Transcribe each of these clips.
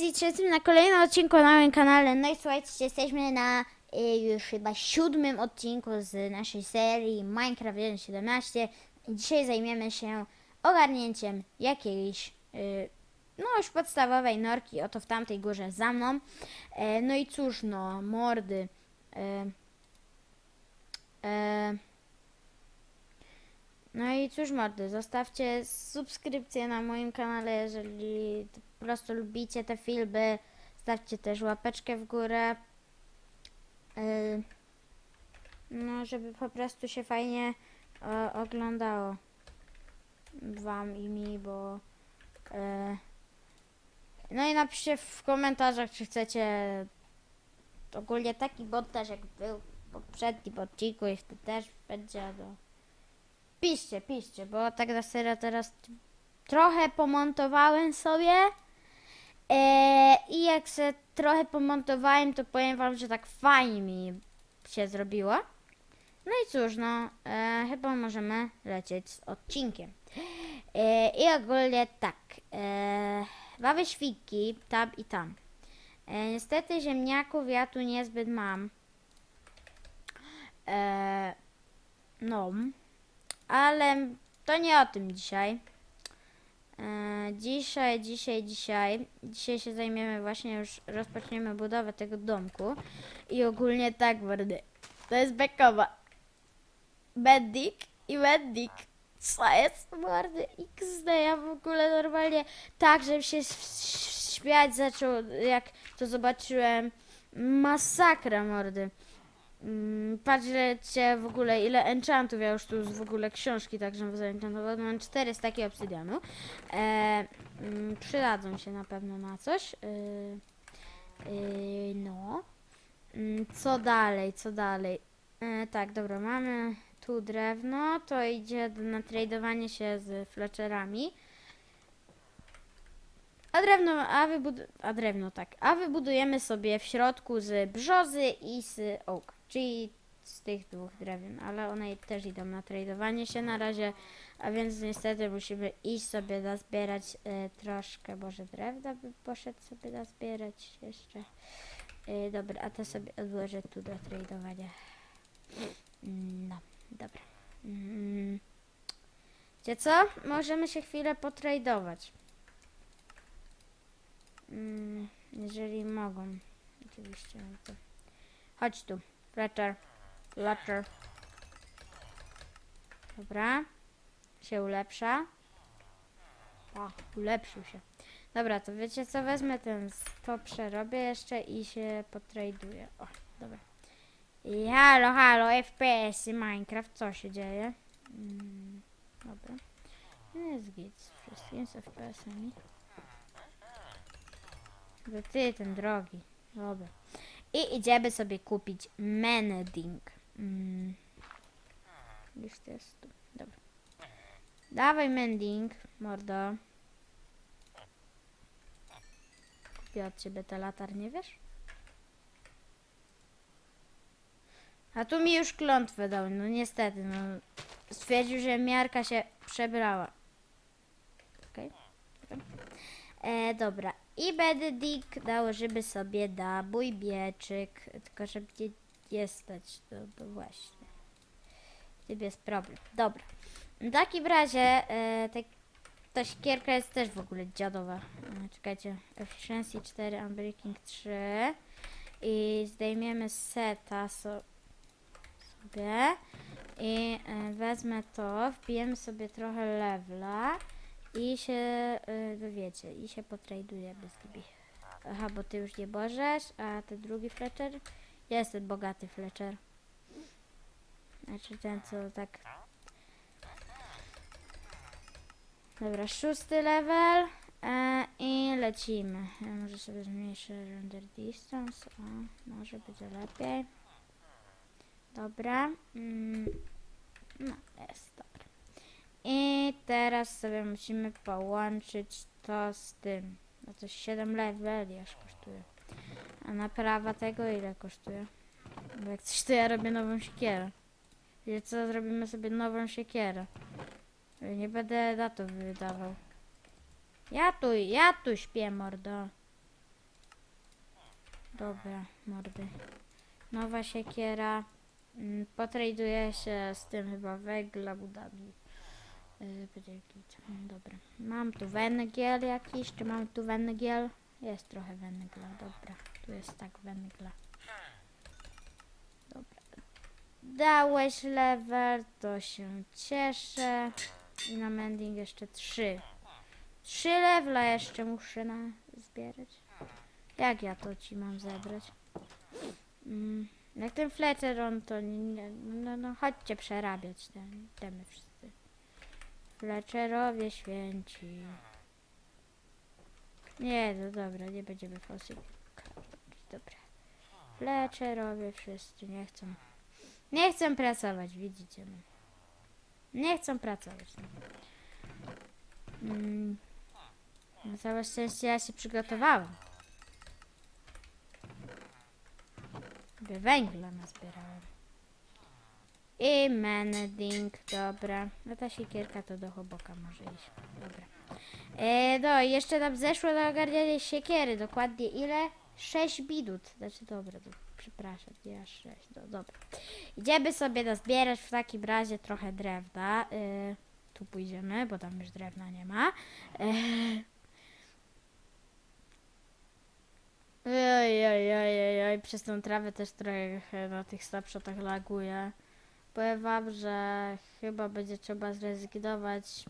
witajcie na kolejnym odcinku na moim kanale. No i słuchajcie, jesteśmy na y, już chyba siódmym odcinku z naszej serii Minecraft 1.17. Dzisiaj zajmiemy się ogarnięciem jakiejś, y, no już podstawowej norki, oto w tamtej górze za mną. E, no i cóż, no, mordy. E, e, no i cóż mordy, zostawcie subskrypcję na moim kanale, jeżeli po prostu lubicie te filmy. Stawcie też łapeczkę w górę. Yy, no, żeby po prostu się fajnie e, oglądało wam i mi, bo e, no i napiszcie w komentarzach, czy chcecie ogólnie taki montaż jak był w poprzednim odcinku i wtedy też będzie no. Piszcie, piszcie, bo tak na serio teraz trochę pomontowałem sobie. E, I jak się trochę pomontowałem, to powiem wam, że tak fajnie mi się zrobiło. No i cóż, no, e, chyba możemy lecieć z odcinkiem. E, I ogólnie tak, e, mamy świnki tam i tam. E, niestety ziemniaków ja tu niezbyt mam. E, no, ale to nie o tym dzisiaj. E, dzisiaj, dzisiaj, dzisiaj. Dzisiaj się zajmiemy właśnie już, rozpoczniemy budowę tego domku. I ogólnie tak, mordy. To jest bekowa. Bendik i Bendik. Co jest, mordy? XD, ja w ogóle normalnie tak, żebym się śmiać zaczął, jak to zobaczyłem. Masakra, mordy. Mm, Patrzcie w ogóle ile enchantów, ja już tu w ogóle książki także zaenchantowane, mam cztery z takiego obsydianu. E, mm, przydadzą się na pewno na coś. E, e, no. Mm, co dalej, co dalej? E, tak, dobra, mamy tu drewno, to idzie na tradowanie się z fletcherami. A drewno, a, wybud- a drewno tak, a wybudujemy sobie w środku z brzozy i z oak, czyli z tych dwóch drewien, ale one też idą na tradowanie się na razie, a więc niestety musimy iść sobie nazbierać e, troszkę, może drewna by poszedł sobie nazbierać jeszcze. E, dobra, a to sobie odłożę tu do tradowania. No, dobra. Mm. Wiecie co? Możemy się chwilę potradować. Mm, jeżeli mogą. Oczywiście. no. Chodź tu. Fletcher. Fletcher. Dobra. Się ulepsza. O, ulepszył się. Dobra, to wiecie co? Wezmę ten, to przerobię jeszcze i się potraduję. O, dobra. I halo, halo, FPS i Minecraft, co się dzieje? Mm, dobra. No Jest git z wszystkim z FPS-ami. Ty, ten drogi. Dobra. I idziemy sobie kupić mending. Mm. Jest tu. Dobra. Dawaj mending, mordo. Kupię od ciebie te latarnie, wiesz? A tu mi już klątwę dał, no niestety, no. Stwierdził, że miarka się przebrała. Okej. Dobra. E, dobra. I Benedikt dał, żeby sobie da bój bieczyk, tylko żeby nie, nie stać, no, no właśnie. Tym jest problem. Dobra. W takim razie e, tak, ta siekierka jest też w ogóle dziadowa. E, czekajcie. Efficiency 4, Unbreaking 3. I zdejmiemy seta so, sobie. I e, wezmę to, wbijemy sobie trochę levela. I się, y, no wiecie, i się potradujemy z nimi. Aha, bo ty już nie możesz, a ten drugi Fletcher? Ja jestem bogaty Fletcher. Znaczy ten, co tak... Dobra, szósty level e, i lecimy. Ja może sobie zmniejszę render distance, o, może będzie lepiej. Dobra. Mm, no, jest, dobra. I teraz sobie musimy połączyć to z tym. No to 7 leveli aż kosztuje. A naprawa tego ile kosztuje? Bo jak coś to ja robię nową siekierę. Wiecie co? Zrobimy sobie nową siekierę. Nie będę to wydawał. Ja tu, ja tu śpię, mordo. Dobra, mordy. Nowa siekiera. Mm, Potraduję się z tym chyba węgla Abu. Yy, będzie git. Mm, Dobra. Mam tu węgiel jakiś, czy mam tu węgiel? Jest trochę węgla, dobra. Tu jest tak węgla. Dobra. Dałeś level, to się cieszę. I na mending jeszcze trzy. Trzy levela jeszcze muszę na zbierać. Jak ja to ci mam zebrać? Mm, jak ten Fletcher on to nie, no, no chodźcie przerabiać ten, temy wszyscy. Fletcherowie święci. Nie, no dobra, nie będziemy fosyl. Dobra. Fletcherowie wszyscy nie chcą. Nie chcą pracować, widzicie. No. Nie chcą pracować. No. Mm. Na całe szczęście ja się przygotowałem. Sobie węgla nazbierałem. I mending, dobra. No ta siekierka to do choboka może iść. Dobra. E, no jeszcze nam zeszło na ogarnianie siekiery. Dokładnie ile? 6 bidut. Znaczy dobra, to przepraszam, nie aż 6. No, dobra. Idziemy sobie nazbierać w takim razie trochę drewna. E, tu pójdziemy, bo tam już drewna nie ma. E, Oj, oj, oj, oj, oj, przez tą trawę też trochę na tych snapshotach laguje. Powiem że chyba będzie trzeba zrezygnować.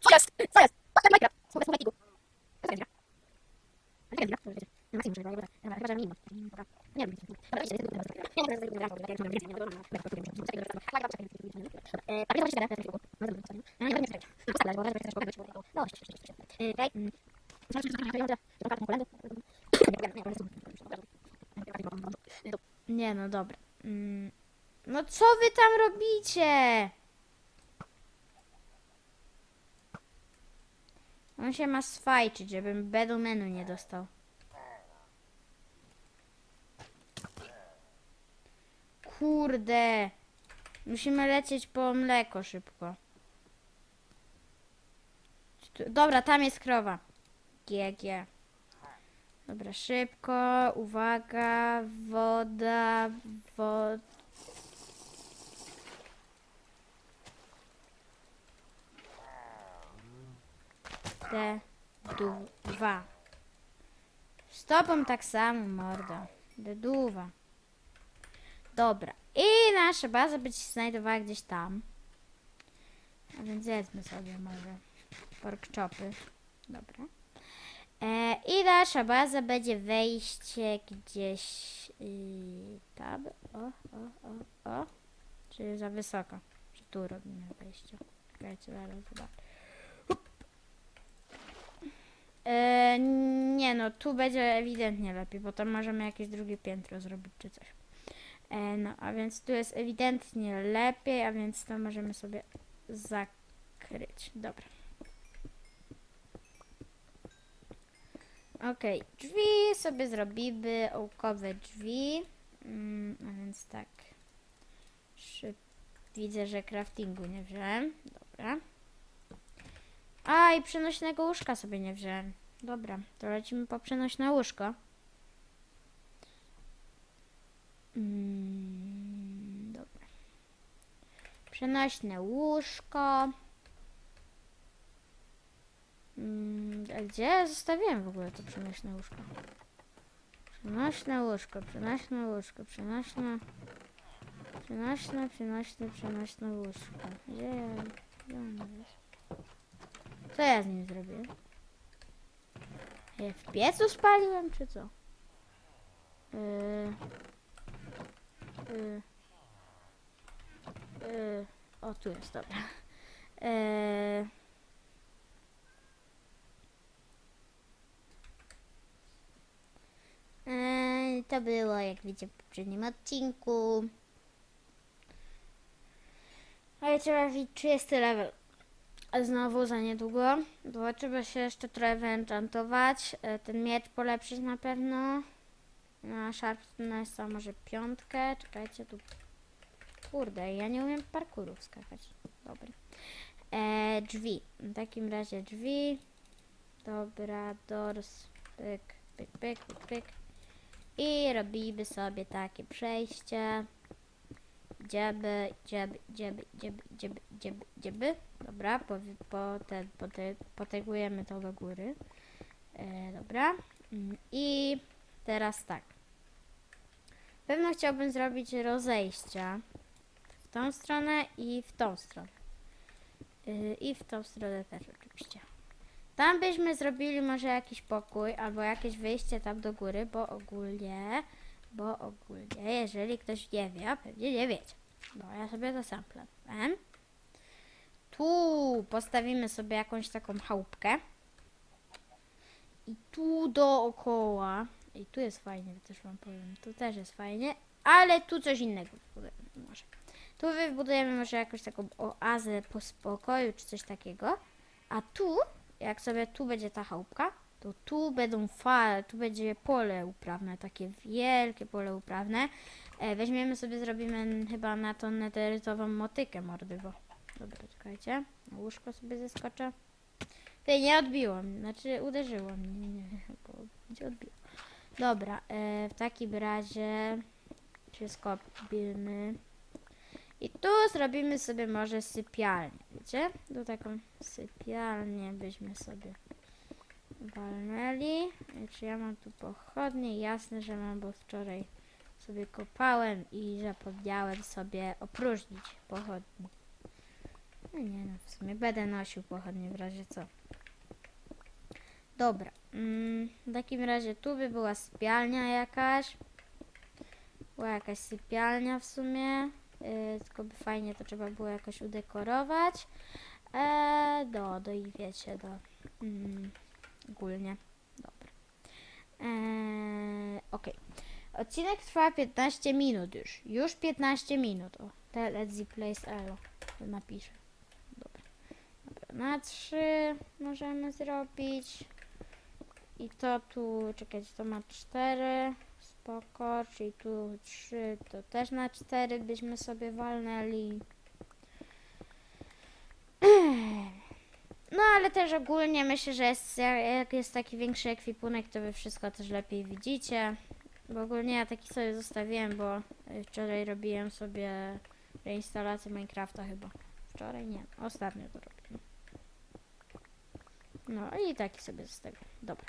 Co jest? Nie no, dobra. Mm. No co wy tam robicie? On się ma swajczyć, żebym bedu menu nie dostał. Kurde. Musimy lecieć po mleko szybko. Dobra, tam jest krowa. GG. Dobra, szybko, uwaga, woda, woda. Te, dwa. Stopą tak samo, mordo. Deduwa. Dobra. I nasza baza będzie się znajdowała gdzieś tam. A więc jedzmy sobie może pork chopy. Dobra. E, I nasza baza będzie wejście gdzieś yy, tam. O, o, o, o. Czy za wysoko? Czy tu robimy wejście? Czekajcie, zaraz zobaczę. E, nie no, tu będzie ewidentnie lepiej, bo tam możemy jakieś drugie piętro zrobić czy coś. E, no, a więc tu jest ewidentnie lepiej, a więc to możemy sobie zakryć. Dobra. Okej, drzwi sobie zrobimy, ołkowe drzwi. Mm, a więc tak. Szyb... Widzę, że craftingu nie wziąłem. Dobra. A, i przenośnego łóżka sobie nie wziąłem. Dobra, to lecimy po przenośne łóżko. Mm, dobra. Przenośne łóżko. Mm, a gdzie zostawiłem w ogóle to przenośne łóżko? Przenośne łóżko, przenośne łóżko, przenośne... Przenośne, przenośne, przenośne łóżko. Gdzie ja... Gdzie ono jest? Co ja z nim zrobiłem? Ja w piecu spaliłem, czy co? Yy... Yy... Yy... O, tu jest, dobra. Yy... Eee, to było, jak widzicie, w poprzednim odcinku. A No trzeba wbić 30 level. Znowu za niedługo, bo trzeba się jeszcze trochę wyenchantować. E, Ten miecz polepszyć na pewno. Na Sharpnessa może piątkę. Czekajcie tu. Kurde, ja nie umiem parkurów skakać. Dobry. E, drzwi. W takim razie drzwi. Dobra, doors. Pyk, pyk, pyk, pyk, pyk. I robimy sobie takie przejście. Dzieby, dzieby, dzieby, dzieby, dzieby, dzieby, dzieby. Dobra, po, po po te, potegujemy to do góry. E, dobra. Mm, I teraz tak. Pewno chciałbym zrobić rozejścia w tą stronę i w tą stronę. Y, I w tą stronę też oczywiście. Tam byśmy zrobili może jakiś pokój albo jakieś wyjście tam do góry, bo ogólnie, bo ogólnie, jeżeli ktoś nie wie, a pewnie nie wiecie, bo ja sobie to sam planowałem. Tu postawimy sobie jakąś taką chałupkę. I tu dookoła. I tu jest fajnie, też wam powiem. Tu też jest fajnie, ale tu coś innego wybudujemy może. Tu wybudujemy może jakąś taką oazę po spokoju, czy coś takiego. A tu, jak sobie tu będzie ta chałupka, to tu będą fale, tu będzie pole uprawne, takie wielkie pole uprawne. E, weźmiemy sobie, zrobimy chyba na tą neterytową motykę mordy, bo... Dobra, czekajcie. Łóżko sobie zeskoczę. Ty, nie odbiło mnie, znaczy uderzyło mnie, nie, bo gdzie odbiło. Dobra, e, w takim razie się skopimy. I tu zrobimy sobie może sypialnię, Tu taką sypialnię byśmy sobie walnęli. Czy ja mam tu pochodnie? Jasne, że mam, bo wczoraj sobie kopałem i zapomniałem sobie opróżnić pochodni. No nie no, w sumie będę nosił pochodnie w razie co. Dobra, mm, w takim razie tu by była sypialnia jakaś. Była jakaś sypialnia w sumie. Yy, tylko by fajnie to trzeba było jakoś udekorować. Eee, do, do i wiecie, do. Mm, ogólnie. Dobra. Eee, Okej. Odcinek trwa 15 minut już. Już 15 minut. O, te let's place elo. Napiszę. Dobra. Dobra. Na 3 możemy zrobić. I to tu, czekajcie, to ma 4. Spoko, czyli tu 3, to też na 4 byśmy sobie walnęli. No ale też ogólnie myślę, że jest, jak jest taki większy ekwipunek, to wy wszystko też lepiej widzicie. Bo ogólnie ja taki sobie zostawiłem, bo wczoraj robiłem sobie reinstalację Minecrafta chyba. Wczoraj nie, ostatnio to robiłem. No i taki sobie zostawiłem. Dobra.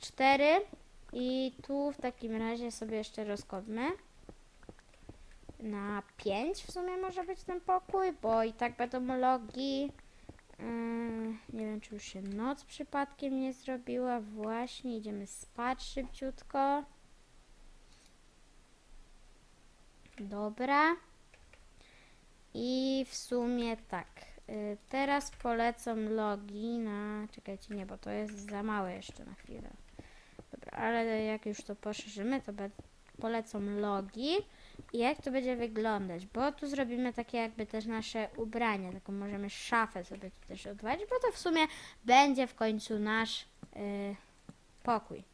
4 i tu w takim razie sobie jeszcze rozkopmy. Na 5 w sumie może być ten pokój, bo i tak będą logi. Yy, nie wiem, czy już się noc przypadkiem nie zrobiła. Właśnie, idziemy spać szybciutko. Dobra. I w sumie tak. y, Teraz polecą logi na. Czekajcie, nie, bo to jest za małe jeszcze na chwilę. Ale jak już to poszerzymy, to polecą logi. I jak to będzie wyglądać? Bo tu zrobimy takie jakby też nasze ubranie, taką możemy szafę sobie tu też odwalić, bo to w sumie będzie w końcu nasz y, pokój.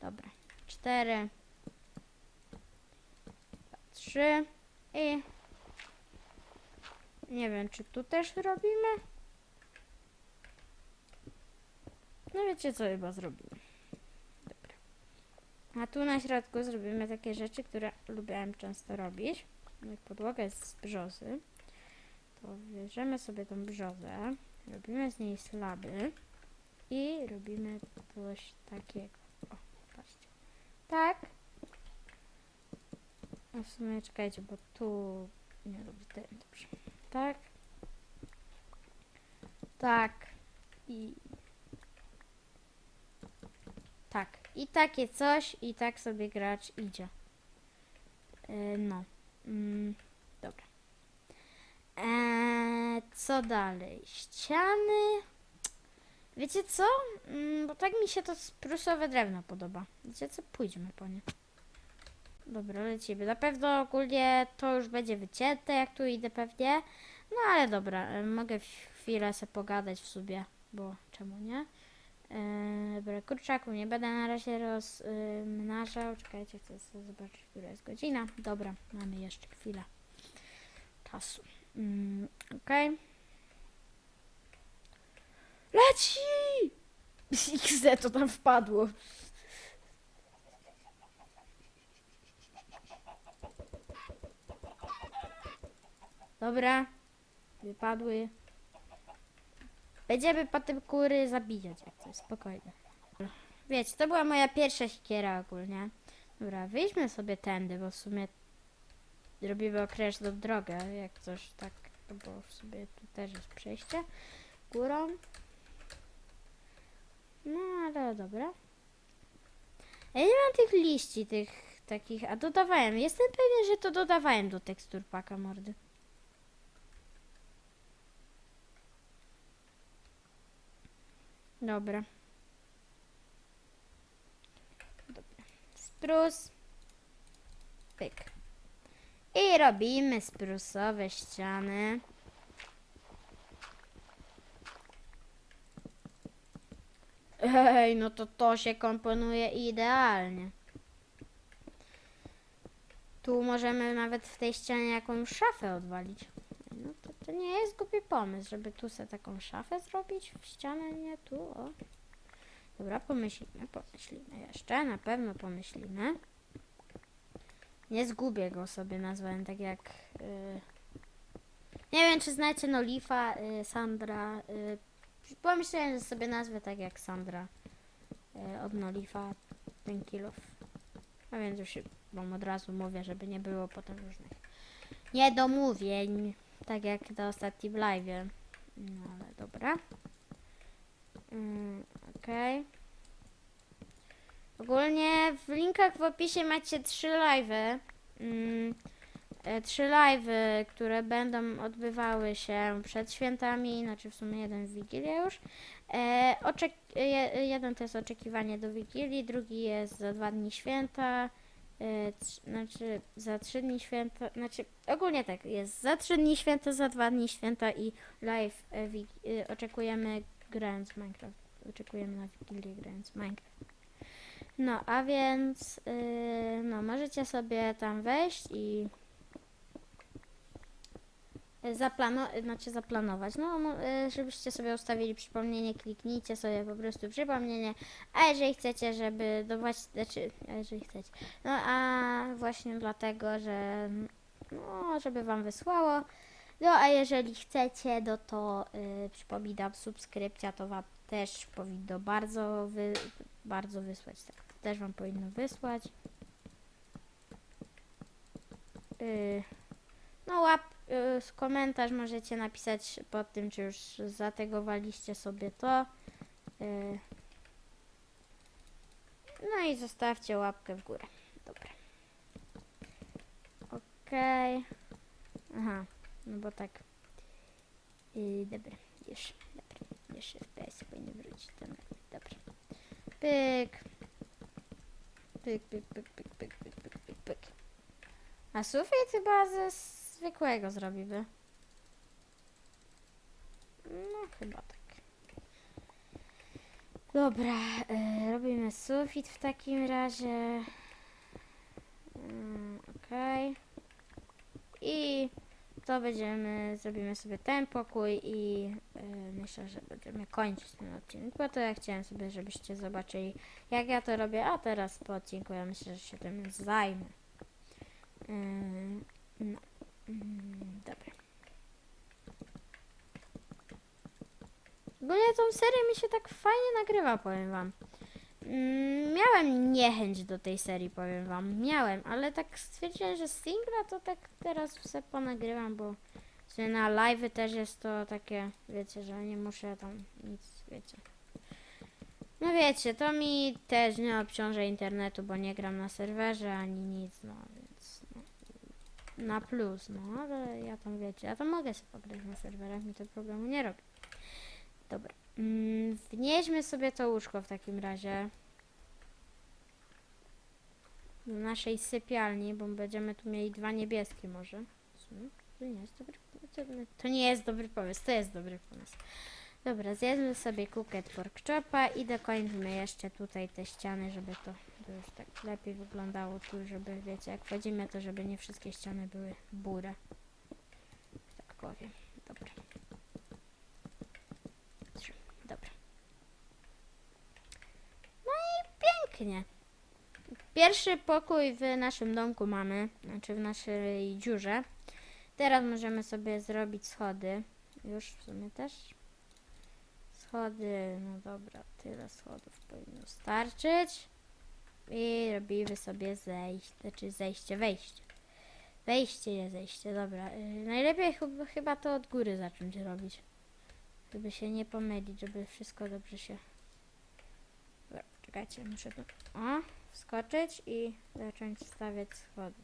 Dobra, cztery, trzy i nie wiem, czy tu też robimy? No wiecie co chyba zrobimy. A tu na środku zrobimy takie rzeczy, które lubiłem często robić. I podłoga jest z brzozy. To bierzemy sobie tą brzozę, robimy z niej slaby i robimy coś takiego. O, patrzcie. Tak. A w sumie czekajcie, bo tu nie robię ten dobrze. Tak. Tak. I tak. I takie coś i tak sobie gracz idzie. Yy, no. Mm, dobra. Eee, co dalej? Ściany. Wiecie co? Mm, bo tak mi się to sprusowe drewno podoba. Wiecie co? Pójdźmy po nie. Dobra, lecimy. Na pewno ogólnie to już będzie wycięte, jak tu idę pewnie. No ale dobra, e, mogę chwilę sobie pogadać w sobie, bo czemu nie? E, dobra, kurczaku nie będę na razie rozmnażał. Czekajcie, chcę zobaczyć, która jest godzina. Dobra, mamy jeszcze chwilę czasu. Mm, Okej. Leci! XZ to tam wpadło. Dobra, wypadły. Będziemy potem kury zabijać, jak coś, spokojnie. Wiecie, to była moja pierwsza siekiera ogólnie. Dobra, wyjdźmy sobie tędy, bo w sumie robimy określoną drogę, jak coś tak, bo w sumie tu też jest przejście górą. No, ale dobra. Ja nie mam tych liści, tych takich, a dodawałem. Jestem pewien, że to dodawałem do tekstur paka mordy. Dobra. Dobra. Sprus. Pyk. I robimy sprusowe ściany. Ej, no to to się komponuje idealnie. Tu możemy nawet w tej ścianie jakąś szafę odwalić. To, nie jest głupi pomysł, żeby tu sobie taką szafę zrobić w ścianę, nie tu, o. Dobra, pomyślimy, pomyślimy jeszcze, na pewno pomyślimy. Nie zgubię go sobie, nazwałem tak jak... y, Nie wiem, czy znacie Nolifa, y, Sandra. y, Pomyślałem, że sobie nazwę tak jak Sandra y, od Nolifa, ten kilof. A więc już wam od razu mówię, żeby nie było potem różnych niedomówień, tak jak do ostatni w live. No ale dobra. Mm, Okej. Ogólnie w linkach w opisie macie trzy live'y. Mm, e, trzy live'y, które będą odbywały się przed świętami, znaczy w sumie jeden w Wigilię już. E, oczek- je, jeden to jest oczekiwanie do Wigilii, drugi jest za dwa dni święta. E, znaczy za trzy dni święta, znaczy ogólnie tak, jest za trzy dni święta, za dwa dni święta i live e, wig- e, oczekujemy grając Minecraft. Oczekujemy na Wigilię grając Minecraft. No, a więc yy, no, możecie sobie tam wejść i zaplano- znaczy zaplanować. No, y, żebyście sobie ustawili przypomnienie, kliknijcie sobie po prostu przypomnienie. A jeżeli chcecie, żeby do właśnie, znaczy, a jeżeli chcecie. No, a właśnie dlatego, że no, żeby wam wysłało. No, a jeżeli chcecie, no to yy, przypominam, subskrypcja to wam też powinno bardzo, wy, bardzo wysłać. Tak, też wam powinno wysłać. Yy, no łap, Y, komentarz możecie napisać pod tym, czy już zategowaliście sobie to. Y, no i zostawcie łapkę w górę. Dobra. Okej. Okay. Aha, no bo tak. Yy, dobra, już, dobra. Jeszcze FPS powinien wrócić do mnie. Dobra. Pyk. Pyk, pyk, pyk, pyk, pyk, pyk, pyk, pyk. A sufit chyba ze zwykłego zrobimy. No, chyba tak. Dobra, y, robimy sufit w takim razie. Mm, Okej. I to będziemy, zrobimy sobie ten pokój i y, myślę, że będziemy kończyć ten odcinek, bo to ja chciałem sobie, żebyście zobaczyli jak ja to robię, a teraz po odcinku ja myślę, że się tym zajmę. Ym, no. Ym, dobra. Ogólnie tą serię mi się tak fajnie nagrywa, powiem wam. Mm, miałem niechęć do tej serii, powiem wam. Miałem, ale tak stwierdziłem, że singla to tak teraz sobie ponagrywam, bo w sumie na live też jest to takie, wiecie, że nie muszę tam nic, wiecie. No wiecie, to mi też nie obciąża internetu, bo nie gram na serwerze ani nic, no, na plus, no ale ja tam wiecie, ja tam mogę sobie pograć na serwerach, mi to problemu nie robi. Dobra, mm, wnieśmy sobie to łóżko w takim razie do naszej sypialni, bo będziemy tu mieli dwa niebieskie może. To nie jest dobry to nie jest dobry pomysł, to jest dobry pomysł. Dobra, zjedzmy sobie kuket pork chopa i dokończmy jeszcze tutaj te ściany, żeby to, już tak lepiej wyglądało tu, żeby, wiecie, jak wchodzimy, to żeby nie wszystkie ściany były burę. Tak powiem. Dobra. Dobra. No i pięknie. Pierwszy pokój w naszym domku mamy, znaczy w naszej dziurze. Teraz możemy sobie zrobić schody. Już w sumie też. Schody, no dobra, tyle schodów powinno starczyć. I robimy sobie zejście, znaczy zejście, wejście. Wejście, nie zejście, dobra. Yy, najlepiej chyba to od góry zacząć robić. Żeby się nie pomylić, żeby wszystko dobrze się... Dobra, czekajcie, muszę tu... O, wskoczyć i zacząć stawiać schody.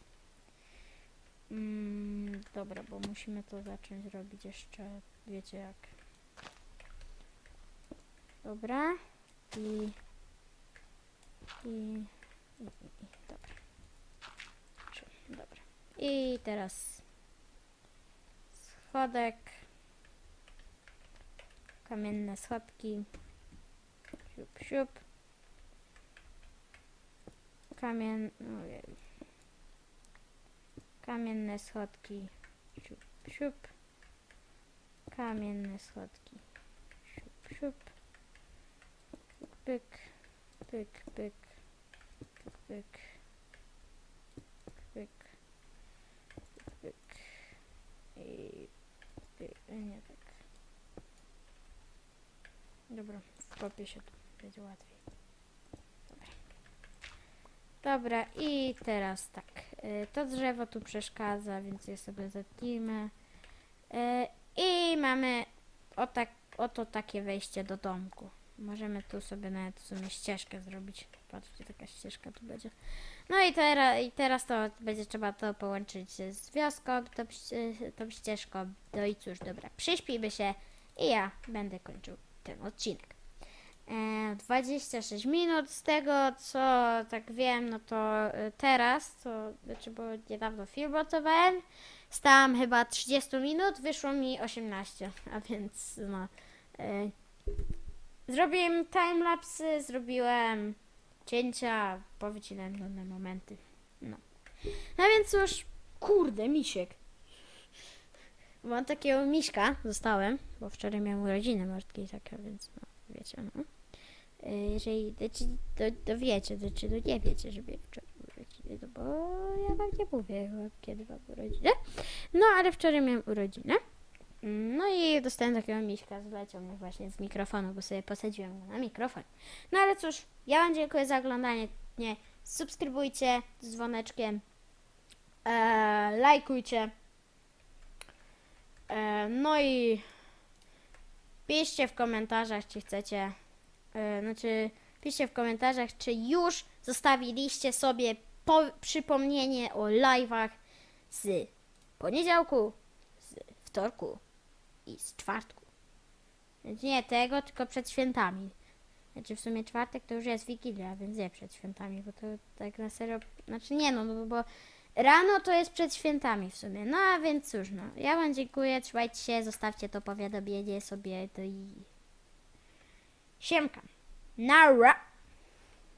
Mm, dobra, bo musimy to zacząć robić jeszcze, wiecie jak. Dobra. I... I... i, i, dobra. Dobra. I teraz schodek. Kamienne schodki. Siup, siup. Kamien... Ojej. Kamienne schodki. Siup, siup. Kamienne schodki. Siup, siup. Pyk, pyk, pyk, pyk, pyk, pyk, i pyk, nie tak. Dobra, wkopię się tu, będzie łatwiej. Dobra. Dobra, i teraz tak. y, To drzewo tu przeszkadza, więc je sobie zetnijmy. Y, I mamy o tak, oto takie wejście do domku. Możemy tu sobie nawet w sumie ścieżkę zrobić. Patrzcie, taka ścieżka tu będzie. No i, teraz i teraz to będzie trzeba to połączyć z wioską, tą, tą ścieżką. No i cóż, dobra, przyśpijmy się i ja będę kończył ten odcinek. E, 26 minut z tego, co tak wiem, no to e, teraz, to znaczy, bo niedawno film montowałem, stałam chyba 30 minut, wyszło mi 18, a więc no. E, zrobiłem timelapsy, zrobiłem cięcia, powycinałem nudne momenty. No. No więc cóż, kurde, misiek. Mam takiego miśka, zostałem, bo wczoraj miałem urodziny Martki taka, więc no, wiecie, no. Y, Jeżeli, to, to wiecie, znaczy, no nie wiecie, że wczoraj urodziny, bo ja wam nie mówię, kiedy mam urodziny. No, ale wczoraj miałem urodziny. No i dostałem takiego miśka, zleciał mi właśnie z mikrofonu, bo sobie posadziłem go na mikrofon. No ale cóż, ja wam dziękuję za oglądanie. Nie, subskrybujcie z dzwoneczkiem, e, lajkujcie. E, no i piszcie w komentarzach, czy chcecie, e, znaczy piszcie w komentarzach, czy już zostawiliście sobie po, przypomnienie o live'ach z poniedziałku, z wtorku i z czwartku. Znaczy nie tego, tylko przed świętami. Znaczy w sumie czwartek to już jest Wigilia, więc nie przed świętami, bo to tak na serio, znaczy nie no, bo, bo rano to jest przed świętami w sumie. No a więc cóż, no. Ja wam dziękuję, trzymajcie się, zostawcie to powiadomienie sobie to i... Siemka. Nara!